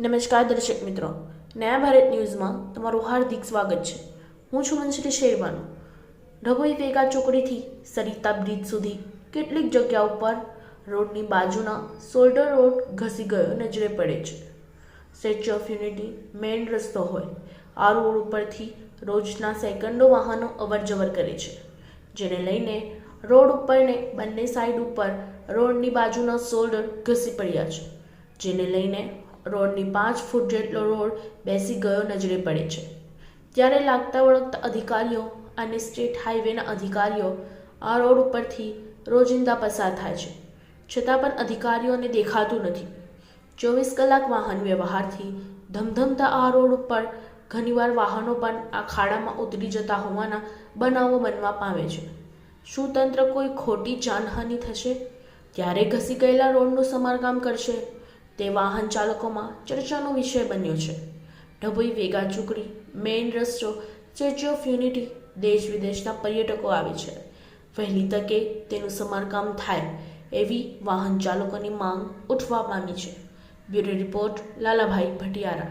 નમસ્કાર દર્શક મિત્રો. નયા ભારત ન્યૂઝમાં તમારું હાર્દિક સ્વાગત છે. હું છું મંશ્રી શેરવાનો. ડભોઈ વેગા ચોકડીથી સરિતા બ્રિજ સુધી કેટલીક જગ્યા ઉપર રોડની બાજુના સોલ્ડર રોડ ઘસી ગયો નજરે પડે છે. સ્ટેચ્યુ ઓફ યુનિટી મેઇન રસ્તો હોય. આ રોડ ઉપરથી રોજના સેકન્ડો વાહનો અવરજવર કરે છે. જેને લઈને રોડ ઉપરને બંને સાઈડ ઉપર રોડની બાજુના સોલ્ડર ઘસી પડ્યા છે. જેને લઈને રોડની પાંચ ફૂટ જેટલો રોડ બેસી ગયો નજરે પડે છે. ત્યારે લાગતા વળગતા અધિકારીઓ અને સ્ટેટ હાઈવેના અધિકારીઓ આ રોડ ઉપરથી રોજિંદા પસાર થાય છે. છતાં પણ અધિકારીઓને દેખાતું નથી. ચોવીસ કલાક વાહન વ્યવહારથી ધમધમતા આ રોડ ઉપર ઘણીવાર વાહનો પણ આ ખાડામાં ઉતરી જતા હોવાના બનાવો બનવા પામે છે. શું તંત્ર કોઈ ખોટી જાનહાનિ થશે? ત્યારે ઘસી ગયેલા રોડનું સમારકામ કરશે? તે વાહન ચાલકોમાં ચર્ચાનો વિષય બન્યો છે. ડભોઈ વેગા, ચોકડી, મેઇન રસ્તો સ્ટેચ્યુ ઓફ યુનિટી, દેશ વિદેશના પર્યટકો આવે છે. વહેલી તકે તેનું સમારકામ થાય એવી વાહન ચાલકોની માંગ ઉઠવા પામી છે. Bureau report, Lalabhai Bhatiyara.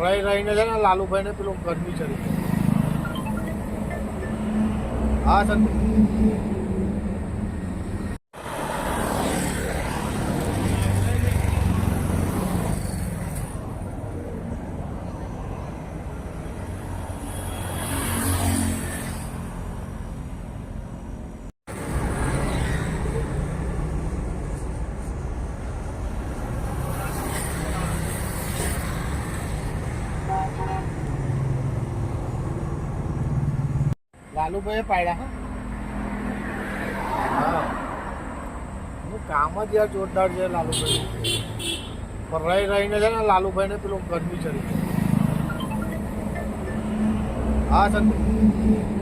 રહી રહીને છે ને લાલુભાઈને પેલું ગરમી ચડી હા સંદીપ લાલુભાઈએ પાડ્યા, હા. હા. કામ જ યાર જોરદાર છે લાલુભાઈ. પણ રહી રહીને છે ને લાલુભાઈને પેલું ગરમી ચડી. હા સંદીપ